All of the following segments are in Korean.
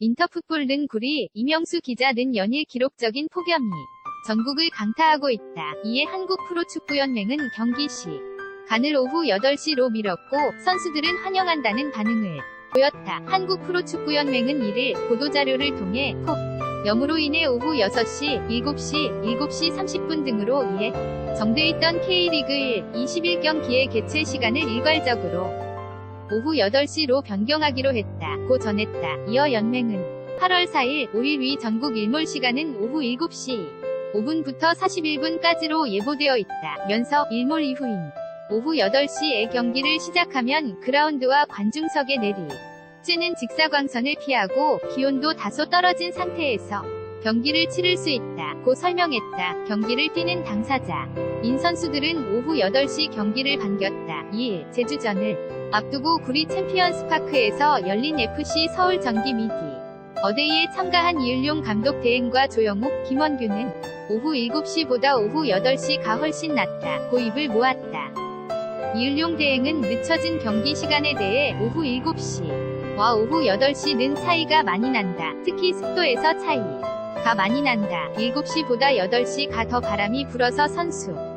인터풋볼 등 구리, 이명수 기자 등 연일 기록적인 폭염이 전국을 강타하고 있다. 이에 한국 프로축구연맹은 경기 시 간을 오후 8시로 미뤘고 선수들은 환영한다는 반응을 보였다. 한국 프로축구연맹은 이를 보도자료를 통해 폭 염으로 인해 오후 6시, 7시, 7시 30분 등으로 이에 정돼 있던 K리그 1 21경기의 개최 시간을 일괄적으로 오후 8시로 변경하기로 했다. 고 전했다. 이어 연맹은 8월 4일 5일 위 전국 일몰 시간은 오후 7시 5분부터 41분까지로 예보되어 있다. 면서 일몰 이후인 오후 8시에 경기를 시작하면 그라운드와 관중석에 내리 쬐는 직사광선을 피하고 기온도 다소 떨어진 상태에서 경기를 치를 수 있다. 고 설명했다. 경기를 뛰는 당사자. 인 선수들은 오후 8시 경기를 반겼다. 2일 제주전을 앞두고 구리 챔피언스 파크에서 열린 FC 서울 전기 미디 어데이에 참가한 이을용 감독 대행과 조영욱, 김원규는 오후 7시보다 오후 8시가 훨씬 낫다. 고입을 모았다. 이을용 대행은 늦춰진 경기 시간에 대해 오후 7시와 오후 8시는 차이가 많이 난다. 특히 습도에서 차이 가 많이 난다. 7시보다 8시가 더 바람이 불어서 선수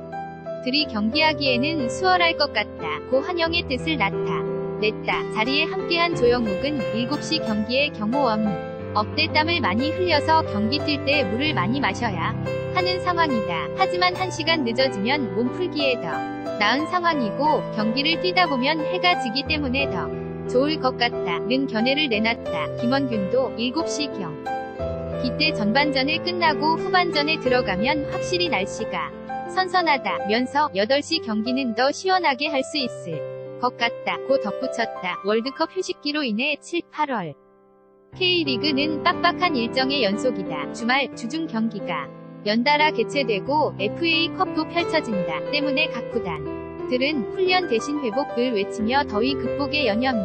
들이 경기하기에는 수월할 것 같다. 고 환영의 뜻을 나타냈다. 자리에 함께한 조영욱은 7시 경기의 경호원 업대 땀을 많이 흘려서 경기 뛸 때 물을 많이 마셔야 하는 상황이다. 하지만 1시간 늦어지면 몸풀기에 더 나은 상황이고 경기를 뛰다 보면 해가 지기 때문에 더 좋을 것 같다. 는 견해를 내놨다. 김원균도 7시경 기때 전반전을 끝나고 후반전에 들어가면 확실히 날씨가 선선하다 면서 8시 경기는 더 시원하게 할 수 있을 것 같다. 고 덧붙였다. 월드컵 휴식기로 인해 7, 8월 K리그는 빡빡한 일정의 연속이다. 주말 주중 경기가 연달아 개최되고 FA컵도 펼쳐진다. 때문에 각 구단들은 훈련 대신 회복을 외치며 더위 극복에 여념이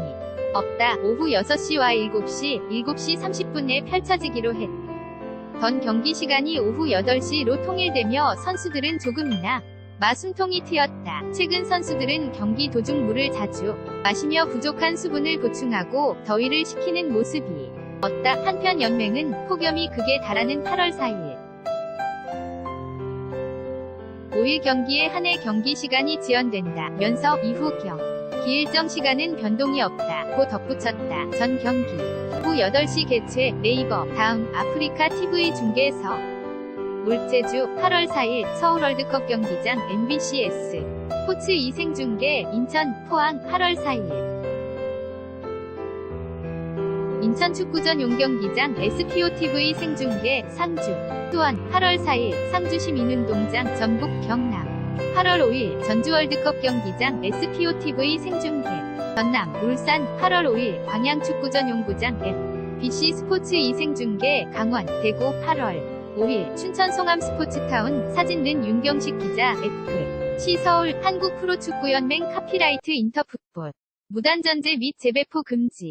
없다. 오후 6시와 7시, 7시 30분에 펼쳐지기로 했. 던 경기 시간이 오후 8시로 통일되며 선수들은 조금이나 마숨통이 트였다. 최근 선수들은 경기 도중 물을 자주 마시며 부족한 수분을 보충하고 더위를 식히는 모습이 없다. 한편 연맹은 폭염이 극에 달하는 8월 4일 5일 경기에 한해 경기 시간이 지연된다. 면서 이후 경 기일정 시간은 변동이 없다. 고 덧붙였다. 전 경기. 오후 8시 개최. 네이버. 다음 아프리카 TV 중계에서. 물제주 8월 4일 서울 월드컵 경기장 MBCS 스포츠 2생 중계. 인천 포항 8월 4일. 인천 축구전 용경기장 SPOTV 생중계 상주. 수원 8월 4일 상주시 민운동장 전북 경남 8월 5일 전주 월드컵 경기장 SPOTV 생중계. 전남 울산 8월 5일 광양 축구전 용구장 FBC 스포츠 2생 중계 강원 대구 8월 5일 춘천 송암 스포츠타운 사진 는 윤경식 기자 FC 서울 한국 프로축구연맹 카피라이트 인터풋볼. 무단전제 및 재배포 금지